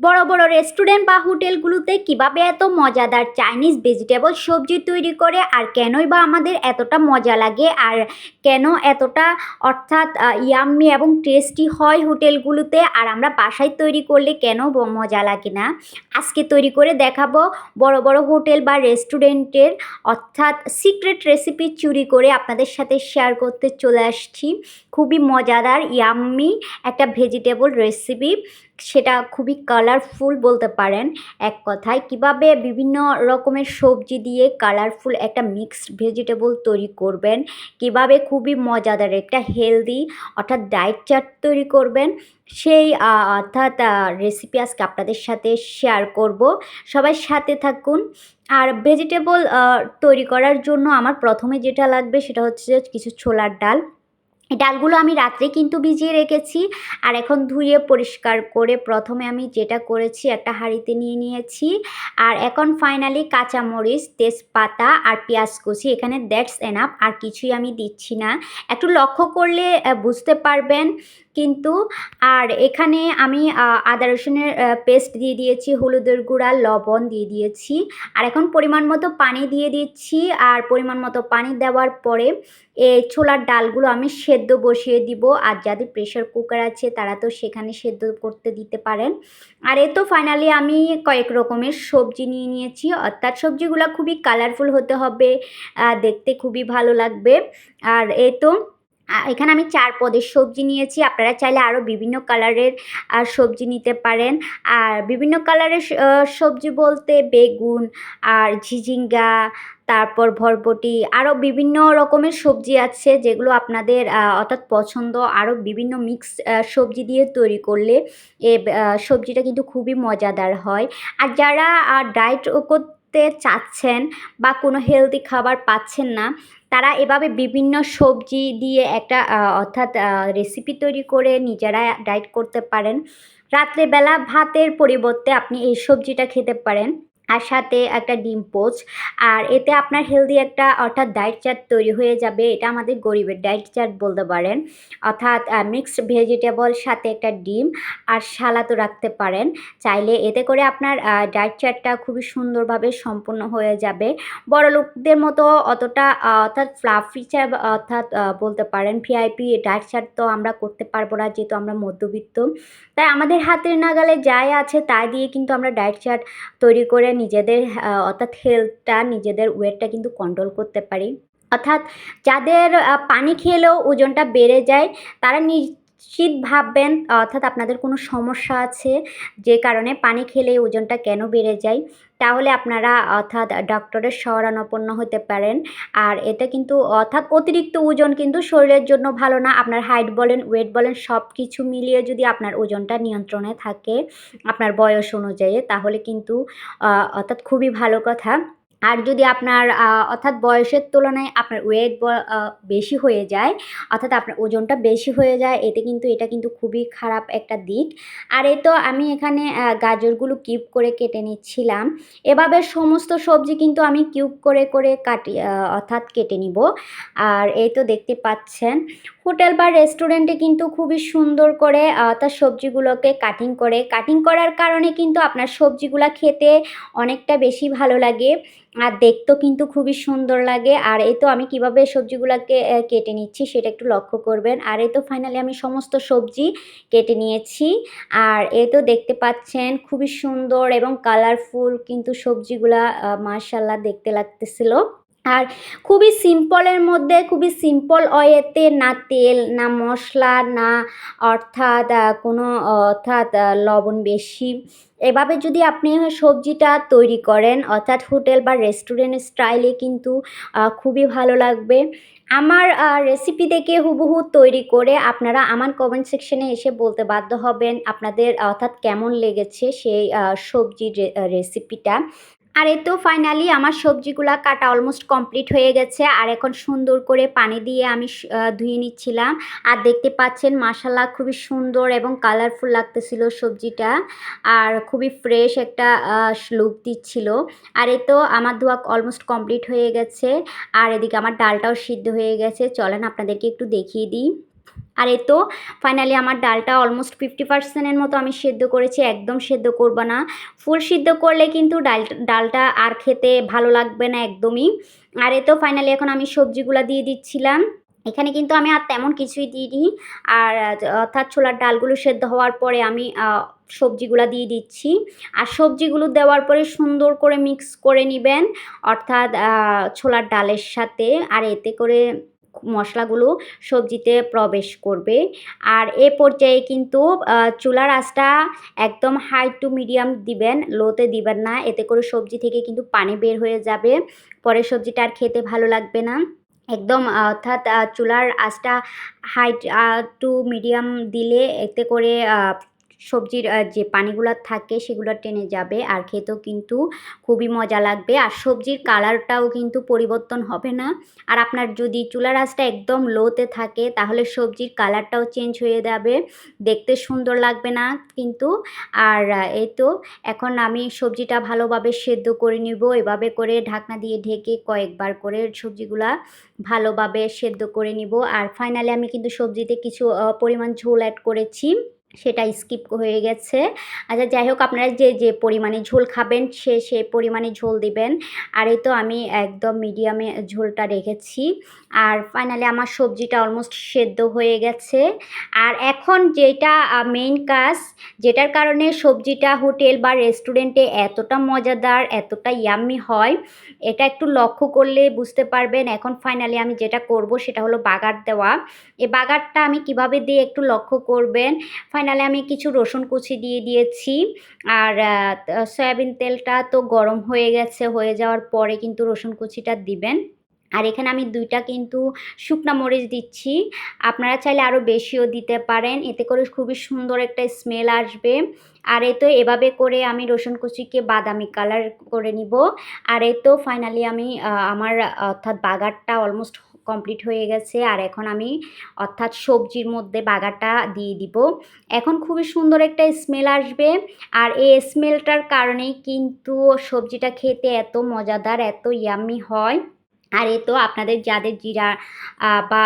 বড় বড় রেস্টুরেন্ট বা হোটেলগুলোতে কীভাবে এত মজাদার চাইনিজ ভেজিটেবল সবজি তৈরি করে আর কেনই বা আমাদের এতটা মজা লাগে আর কেন এতটা অর্থাৎ ইয়াম্মি এবং টেস্টি হয় হোটেলগুলোতে আর আমরা বাসায় তৈরি করলে কেন মজা লাগে না? আজকে তৈরি করে দেখাবো বড় বড় হোটেল বা রেস্টুরেন্টের অর্থাৎ সিক্রেট রেসিপি চুরি করে আপনাদের সাথে শেয়ার করতে চলে আসছি। খুবই মজাদার ইয়াম্মি একটা ভেজিটেবল রেসিপি সেটা খুবই কালারফুল বলতে পারেন এক কথায়। কীভাবে বিভিন্ন রকমের সবজি দিয়ে কালারফুল একটা মিক্সড ভেজিটেবল তৈরি করবেন, কীভাবে খুবই মজাদার একটা হেলদি অর্থাৎ ডায়েট চার্ট তৈরি করবেন, সেই অর্থাৎ রেসিপি আজকে আপনাদের সাথে শেয়ার করব। সবাই সাথে থাকুন। আর ভেজিটেবল তৈরি করার জন্য আমার প্রথমে যেটা লাগবে সেটা হচ্ছে কিছু ছোলার ডাল। ডালগুলো আমি রাত্রে কিন্তু ভিজিয়ে রেখেছি আর এখন ধুয়ে পরিষ্কার করে প্রথমে আমি যেটা করেছি একটা হাঁড়িতে নিয়ে নিয়েছি আর এখন ফাইনালি কাঁচামরিচ, তেজপাতা আর পেঁয়াজ কুচি, এখানে দ্যাটস এনাফ আর কিছুই আমি দিচ্ছি না। একটু লক্ষ্য করলে বুঝতে পারবেন কিন্তু আর এখানে আমি আদা রসুনের পেস্ট দিয়ে দিয়েছি, হলুদের গুঁড়া, লবণ দিয়ে দিয়েছি আর এখন পরিমাণ মতো পানি দিয়ে দিচ্ছি আর পরিমাণ মতো পানি দেওয়ার পরে এই ছোলার ডালগুলো আমি সেদ্ধ বসিয়ে দিব। আর যাদের প্রেশার কুকার আছে, তারা তো সেখানে সেদ্ধ করতে দিতে পারেন। আর এ তো ফাইনালি আমি কয়েক রকমের সবজি নিয়ে নিয়েছি। অর্থাৎ সবজিগুলো খুবই কালারফুল হতে হবে দেখতে খুবই ভালো লাগবে। আর এ তো এখানে আমি চার পদের সবজি নিয়েছি। আপনারা চাইলে আরও বিভিন্ন কালারের সবজি নিতে পারেন। আর বিভিন্ন কালারের সবজি বলতে বেগুন, আর ঝিঝিঙ্গা, তারপর ভরবটি আরও বিভিন্ন রকমের সবজি আছে যেগুলো আপনাদের অর্থাৎ পছন্দ। আরও বিভিন্ন মিক্স সবজি দিয়ে তৈরি করলে এ সবজিটা কিন্তু খুবই মজাদার হয়। আর যারা ডায়েট করতে চাচ্ছেন বা কোনো হেলদি খাবার পাচ্ছেন না তারা এভাবে বিভিন্ন সবজি দিয়ে একটা অর্থাৎ রেসিপি তৈরি করে নিজেরা ডায়েট করতে পারেন। রাত্রেবেলা ভাতের পরিবর্তে আপনি এই সবজিটা খেতে পারেন। আর সাথে একটা ডিম পোচ। আর এতে আপনার হেলদি একটা অর্থাৎ ডায়েট চার্ট তৈরি হয়ে যাবে। এটা আমাদের গরিবের ডায়েট চার্ট বলতে পারেন। অর্থাৎ মিক্সড ভেজিটেবল সাথে একটা ডিম আর সালাদও রাখতে পারেন। চাইলে এতে করে আপনার ডায়েট চার্টটা খুবই সুন্দরভাবে সম্পূর্ণ হয়ে যাবে। বড় লোকদের মতো অতটা অর্থাৎ ফ্লাফি অর্থাৎ বলতে পারেন ভিআইপি ডায়েট চার্ট তো আমরা করতে পারব না, যেহেতু আমরা মধ্যবিত্ত। তাই আমাদের হাতের নাগালে যাই আছে, তাই দিয়ে কিন্তু আমরা ডায়েট চার্ট তৈরি করে নিজেদের অর্থাৎ হেলথটা নিজেদের ওয়েটটা কিন্তু কন্ট্রোল করতে পারি। অর্থাৎ যাদের পানি খেলেও ওজনটা বেড়ে যায়, তারা নিশ্চিত ভাববেন, অর্থাৎ আপনাদের কোনো সমস্যা আছে যে কারণে পানি খেলে ওজনটা কেন বেড়ে যায়, তাহলে আপনারা, অর্থাৎ ডক্টরের শরণাপন্ন হতে পারেন। আর এটা কিন্তু, অর্থাৎ অতিরিক্ত ওজন কিন্তু শরীরের জন্য ভালো না, আপনার হাইট বলেন, ওয়েট বলেন সব কিছু মিলিয়ে যদি আপনার ওজনটা নিয়ন্ত্রণে থাকে, আপনার বয়স অনুযায়ী, তাহলে কিন্তু অর্থাৎ খুবই ভালো কথা। আর যদি আপনার অর্থাৎ বয়সের তুলনায় আপনার ওয়েট বেশি হয়ে যায়, অর্থাৎ আপনার ওজনটা বেশি হয়ে যায়, এতে কিন্তু এটা কিন্তু খুবই খারাপ একটা দিক। আর এই তো আমি এখানে গাজরগুলো কিউব করে কেটে নিচ্ছিলাম। এভাবে সমস্ত সবজি কিন্তু আমি কিউব করে করে কাটি অর্থাৎ কেটে নিব। আর এই তো দেখতে পাচ্ছেন হোটেল বা রেস্টুরেন্টে কিন্তু খুবই সুন্দর করে তার সবজিগুলোকে কাটিং করে। কাটিং করার কারণে কিন্তু আপনার সবজিগুলো খেতে অনেকটা বেশি ভালো লাগে আর দেখতেও কিন্তু খুবই সুন্দর লাগে। আর এই তো আমি কীভাবে সবজিগুলোকে কেটে নিচ্ছি সেটা একটু লক্ষ্য করবেন। আর এই তো ফাইনালি আমি সমস্ত সবজি কেটে নিয়েছি। আর এই তো দেখতে পাচ্ছেন খুবই সুন্দর এবং কালারফুল কিন্তু সবজিগুলা মার্শাল্লাহ দেখতে লাগতেছিল। আর খুবই সিম্পলের মধ্যে, খুবই সিম্পল ওয়েতে না তেল, না মশলা, না অর্থাৎ কোনো, অর্থাৎ লবণ বেশি। এভাবে যদি আপনি সবজিটা তৈরি করেন, অর্থাৎ হোটেল বা রেস্টুরেন্ট স্টাইলে কিন্তু খুবই ভালো লাগবে। আমার রেসিপি দেখে হুবহু তৈরি করে আপনারা আমার কমেন্ট সেকশনে এসে বলতে বাধ্য হবেন আপনাদের, অর্থাৎ কেমন লেগেছে সেই সবজির রেসিপিটা আর এ তো ফাইনালি আমার সবজিগুলা কাটা অলমোস্ট কমপ্লিট হয়ে গেছে, আর এখন সুন্দর করে পানি দিয়ে আমি ধুয়ে নিচ্ছিলাম। আর দেখতে পাচ্ছেন মাসালা খুবই সুন্দর এবং কালারফুল লাগতেছিল সবজিটা, আর খুবই ফ্রেশ একটা লুক দিচ্ছিল। আর এ তো আমার ধোয়া অলমোস্ট কমপ্লিট হয়ে গেছে, আর এদিকে আমার ডালটাও সিদ্ধ হয়ে গেছে। চলেন আপনাদেরকে একটু দেখিয়ে দিই। আর এই তো ফাইনালি আমার ডালটা অলমোস্ট ফিফটি পার্সেন্টের মতো আমি সেদ্ধ করেছি, একদম সেদ্ধ করব না। ফুল সিদ্ধ করলে কিন্তু ডাল, ডালটা আর খেতে ভালো লাগবে না একদমই। আর এই তো ফাইনালি এখন আমি সবজিগুলো দিয়ে দিচ্ছিলাম। এখানে কিন্তু আমি আর তেমন কিছুই দিইনি। আর, অর্থাৎ ছোলার ডালগুলো সেদ্ধ হওয়ার পরে আমি সবজিগুলো দিয়ে দিচ্ছি। আর সবজিগুলো দেওয়ার পরে সুন্দর করে মিক্স করে নেবেন, অর্থাৎ ছোলার ডালের সাথে। আর এতে করে মশলাগুলো সবজিতে প্রবেশ করবে। আর এ পর্যায়ে কিন্তু চুলার আঁচটা একদম হাই টু মিডিয়াম দিবেন লোতে দিবেন না। এতে করে সবজি থেকে কিন্তু পানি বের হয়ে যাবে। পরে সবজিটা আর খেতে ভালো লাগবে না। একদম, অর্থাৎ চুলার আঁচটা হাই টু মিডিয়াম দিলে এতে করে সবজির যে পানিগুলো থাকে সেগুলো টেনে যাবে আর খেতেও কিন্তু খুবই মজা লাগবে। আর সবজির কালারটাও কিন্তু পরিবর্তন হবে না। আর আপনার যদি চুলার আঁচটা একদম লোতে থাকে তাহলে সবজির কালারটাও চেঞ্জ হয়ে যাবে। দেখতে সুন্দর লাগবে না কিন্তু। আর এই তো এখন আমি সবজিটা ভালোভাবে সেদ্ধ করে নিব। এভাবে করে ঢাকনা দিয়ে ঢেকে কয়েকবার করে সবজিগুলা ভালোভাবে সেদ্ধ করে নিব। আর ফাইনালি আমি কিন্তু সবজিতে কিছু পরিমাণ ঝোল অ্যাড করেছি। সেটা স্কিপ হয়ে গেছে। আচ্ছা যাই হোক আপনারা যে যে পরিমাণে ঝোল খাবেন, সে সে পরিমাণে ঝোল দিবেন। আর এই তো আমি একদম মিডিয়ামে ঝোলটা রেখেছি। আর ফাইনালি আমার সবজিটা অলমোস্ট সেদ্ধ হয়ে গেছে। আর এখন যেটা মেইন কাজ, যেটার কারণে সবজিটা হোটেল বা রেস্টুরেন্টে এতটা মজাদার, এতটা ইয়াম্মি হয়, এটা একটু লক্ষ্য করলে বুঝতে পারবেন। এখন ফাইনালি আমি যেটা করব সেটা হলো বাগার দেওয়া। এই বাগারটা আমি কীভাবে দিয়ে একটু লক্ষ্য করবেন ফাইনালি আমি কিছু রসুন কুচি দিয়ে দিয়েছি। আর সয়াবিন তেলটা তো গরম হয়ে গেছে, হয়ে যাওয়ার পরে কিন্তু রসুন কুচিটা দিবেন। আর এখানে আমি দুইটা কিন্তু শুকনা মরিচ দিচ্ছি। আপনারা চাইলে আরও বেশিও দিতে পারেন, এতে করে খুবই সুন্দর একটা স্মেল আসবে। আর এই তো এভাবে করে আমি রসুন কুচিকে বাদামি কালার করে নিব। আর এই তো ফাইনালি আমি আমার, অর্থাৎ বাগারটা অলমোস্ট কমপ্লিট হয়ে গেছে। আর এখন আমি, অর্থাৎ সবজির মধ্যে বাগারটা দিয়ে দিব। এখন খুবই সুন্দর একটা স্মেল আসবে। আর এই স্মেলটার কারণেই কিন্তু সবজিটা খেতে এত মজাদার, এত ইয়ামি হয়। আর এ তো আপনাদের যাদের জিরা বা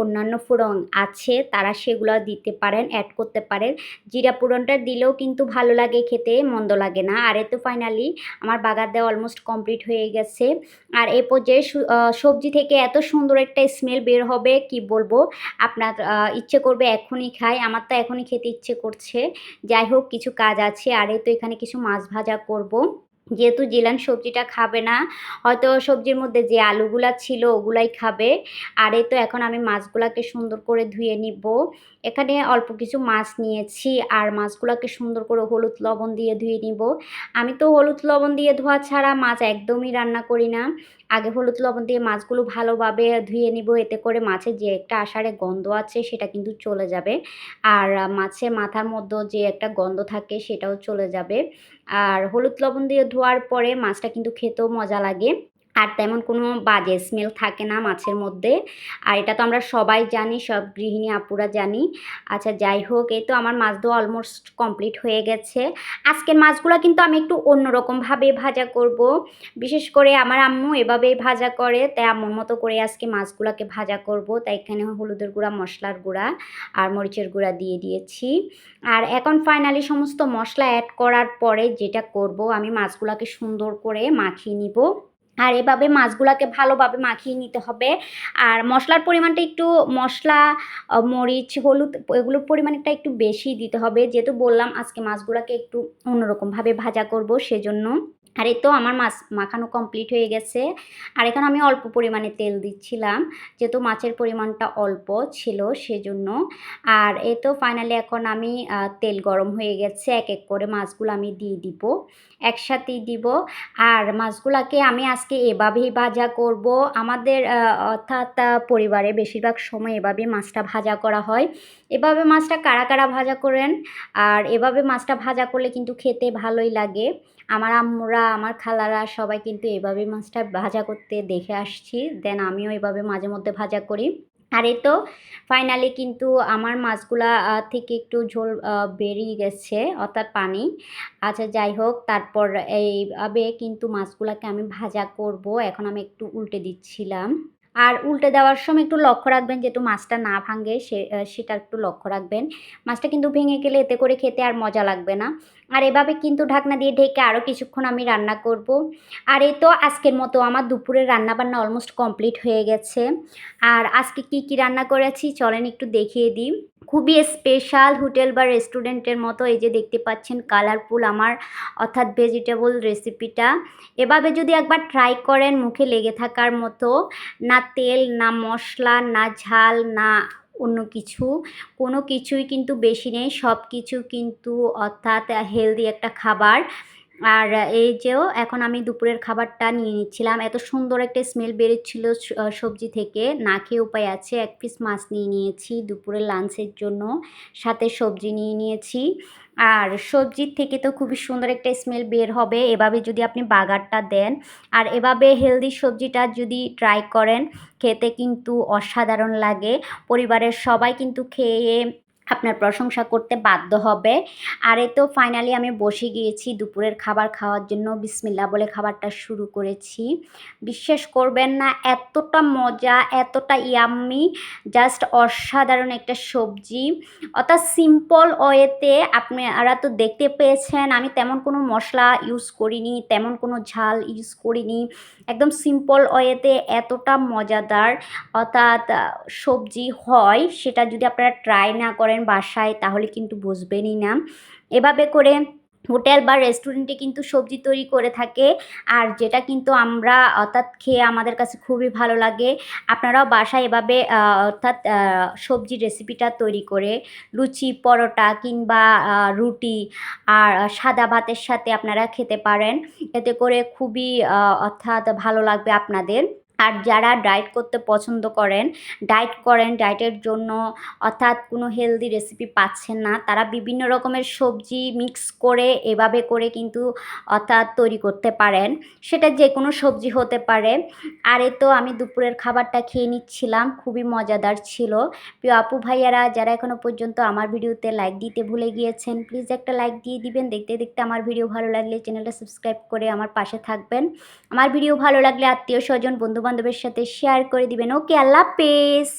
অন্যান্য ফোড়ন আছে, তারা সেগুলো দিতে পারেন অ্যাড করতে পারেন। জিরা ফোড়নটা দিলেও কিন্তু ভালো লাগে, খেতে মন্দ লাগে না। আর এ তো ফাইনালি আমার বাগার দেওয়া অলমোস্ট কমপ্লিট হয়ে গেছে। আর এ পর্যায়ে সবজি থেকে এত সুন্দর একটা স্মেল বের হবে, কি বলব? আপনার ইচ্ছে করবে এখনই খাই, আমার তো এখনই খেতে ইচ্ছে করছে। যাই হোক, কিছু কাজ আছে, আর এ তো এখানে কিছু মাছ ভাজা করব। যেহেতু জিলান সবজিটা খাবে না, হয়তো সবজির মধ্যে যে আলুগুলা ছিল ওগুলাই খাবে। আর এই তো এখন আমি মাছগুলাকে সুন্দর করে ধুয়ে নিব। এখানে অল্প কিছু মাছ নিয়েছি আর মাছগুলাকে সুন্দর করে হলুদ লবণ দিয়ে ধুয়ে নিব। আমি তো হলুদ লবণ দিয়ে ধোয়া ছাড়া মাছ একদমই রান্না করি না। আগে হলুদ লবণ দিয়ে মাছগুলো ভালোভাবে ধুয়ে নিব। এতে করে মাছের যে একটা আষাঢ়ে গন্ধ আছে সেটা কিন্তু চলে যাবে। আর মাছের মাথার মধ্যে যে একটা গন্ধ থাকে সেটাও চলে যাবে। আর হলুদ লবণ দিয়ে ধোয়ার পরে মাছটা কিন্তু খেতেও মজা লাগে। আর তেমন কোনো বাজে স্মেল থাকে না মাছের মধ্যে। আর এটা তো আমরা সবাই জানি, সব গৃহিণী আপুরা জানি। আচ্ছা যাই হোক, এই তো আমার মাছ ধোয়া অলমোস্ট কমপ্লিট হয়ে গেছে। আজকের মাছগুলো কিন্তু আমি একটু অন্যরকমভাবে ভাজা করব। বিশেষ করে আমার আম্মু এভাবেই ভাজা করে, তাই আম্মুর মতো করে আজকে মাছগুলোকে ভাজা করব। তাই এখানে হলুদের গুঁড়া, মশলার গুঁড়া আর মরিচের গুঁড়া দিয়ে দিয়েছি। আর এখন ফাইনালি সমস্ত মশলা অ্যাড করার পরে যেটা করব, আমি মাছগুলোকে সুন্দর করে মাখিয়ে নিব। আর এভাবে মাছগুলোকে ভালোভাবে মাখিয়ে নিতে হবে। আর মশলার পরিমাণটা একটু মশলা মরিচ, হলুদ, এগুলোর পরিমাণটা একটু বেশি দিতে হবে। যেহেতু বললাম আজকে মাছগুলোকে একটু অন্যরকমভাবে ভাজা করব সেজন্য। আর এই তো আমার মাছ মাখানো কমপ্লিট হয়ে গেছে। আর এখানে আমি অল্প পরিমাণে তেল দিচ্ছিলাম, যেহেতু মাছের পরিমাণটা অল্প ছিল সেজন্য। আর এই তো ফাইনালি এখন আমি তেল গরম হয়ে গেছে, এক এক করে মাছগুলো আমি দিয়ে দিব, একসাথেই দিব। আর মাছগুলাকে আমি আজকে এভাবেই ভাজা করব। আমাদের অর্থাৎ পরিবারে বেশিরভাগ সময় এভাবে মাছটা ভাজা করা হয়। এভাবে মাছটা কারা কারা ভাজা করেন? আর এভাবে মাছটা ভাজা করলে কিন্তু খেতে ভালোই লাগে। আমার আম্মুরা, আমার খালারা সবাই কিন্তু এভাবে মাছটা ভাজা করতে দেখে আসছি। দেন আমিও এভাবে মাঝে মধ্যে ভাজা করি। আর এই তো ফাইনালি কিন্তু আমার মাছগুলা থেকে একটু ঝোল বেরিয়ে গেছে, অর্থাৎ পানি। আচ্ছা যাই হোক, তারপর এইভাবে কিন্তু মাছগুলাকে আমি ভাজা করব। এখন আমি একটু উল্টে দিচ্ছিলাম। আর উল্টে দেওয়ার সময় একটু লক্ষ্য রাখবেন, যেহেতু মাছটা না ভাঙে সে সেটা একটু লক্ষ্য রাখবেন। মাছটা কিন্তু ভেঙে গেলে এতে করে খেতে আর মজা লাগবে না। আর এভাবে কিন্তু ঢাকনা দিয়ে ঢেকে আরও কিছুক্ষণ আমি রান্না করব। আর এই তো আজকের মতো আমার দুপুরের রান্না বান্না অলমোস্ট কমপ্লিট হয়ে গেছে। আর আজকে কি কি রান্না করেছি চলেন একটু দেখিয়ে দিই। খুবই স্পেশাল হোটেল বা রেস্টুরেন্টের মতো এই যে দেখতে পাচ্ছেন কালারফুল আমার, অর্থাৎ ভেজিটেবল রেসিপিটা এভাবে যদি একবার ট্রাই করেন মুখে লেগে থাকার মতো, না তেল, না মশলা, না ঝাল, না অন্য কিছু। কোনো কিছুই কিন্তু বেশি নেই। সব কিছু কিন্তু অর্থাৎ হেলদি একটা খাবার। আর এই যেও এখন আমি দুপুরের খাবারটা নিয়ে নিচ্ছিলাম। এত সুন্দর একটা স্মেল বেরোচ্ছিল সবজি থেকে। না খেয়ে উপায় আছে। এক পিস মাছ নিয়ে নিয়েছি দুপুরের লাঞ্চের জন্য। সাথে সবজি নিয়ে নিয়েছি। আর সবজির থেকে তো খুবই সুন্দর একটা স্মেল বের হবে। এভাবে যদি আপনি বাগারটা দেন, আর এভাবে হেলদি সবজিটা যদি ট্রাই করেন, খেতে কিন্তু অসাধারণ লাগে। পরিবারের সবাই কিন্তু খেয়ে আপনার প্রশংসা করতে বাধ্য হবে। আর এই তো ফাইনালি আমি বসে গিয়েছি দুপুরের খাবার খাওয়ার জন্য। বিসমিল্লা বলে খাবারটা শুরু করেছি। বিশ্বাস করবেন না, এতটা মজা, এতটা ইয়াম্মি জাস্ট অসাধারণ একটা সবজি। অর্থাৎ সিম্পল ওয়েতে আপনারা তো দেখতে পেয়েছেন, আমি তেমন কোনো মশলা ইউজ করিনি, তেমন কোনো ঝাল ইউজ করিনি। একদম সিম্পল ওয়েতে এতটা মজাদার অর্থাৎ সবজি হয়, সেটা যদি আপনারা ট্রাই না করেন বাসায় তাহলে কিন্তু বুঝবেনই না। এভাবে করে হোটেল বা রেস্টুরেন্টে কিন্তু সবজি তৈরি করে থাকে। আর যেটা কিন্তু আমরা অর্থাৎ খেয়ে আমাদের কাছে খুবই ভালো লাগে আপনারাও বাসায় এভাবে অর্থাৎ আহ, সবজির রেসিপিটা তৈরি করে লুচি পরোটা কিংবা রুটি আর সাদা ভাতের সাথে আপনারা খেতে পারেন। এতে করে খুবই অর্থাৎ ভালো লাগবে আপনাদের। আর যারা ডায়েট করতে পছন্দ করেন, ডায়েট করেন, ডায়েটের জন্য অর্থাৎ কোনো হেলদি রেসিপি পাচ্ছেন না, তারা বিভিন্ন রকমের সবজি মিক্স করে, এভাবে করে কিন্তু অর্থাৎ তৈরি করতে পারেন। সেটা যে কোনো সবজি হতে পারে। আর এই তো আমি দুপুরের খাবারটা খেয়ে নিচ্ছিলাম, খুবই মজাদার ছিল। প্রিয় আপু ভাইয়ারা, যারা এখনও পর্যন্ত আমার ভিডিওতে লাইক দিতে ভুলে গিয়েছেন প্লিজ একটা লাইক দিয়ে দিবেন। দেখতে দেখতে আমার ভিডিও ভালো লাগলে চ্যানেলটা সাবস্ক্রাইব করে আমার পাশে থাকবেন। আমার ভিডিও ভালো লাগলে আত্মীয় স্বজন বন্ধু বান্ধবের সাথে শেয়ার করে দিবেন। ওকে আল্লাহ হাফেজ।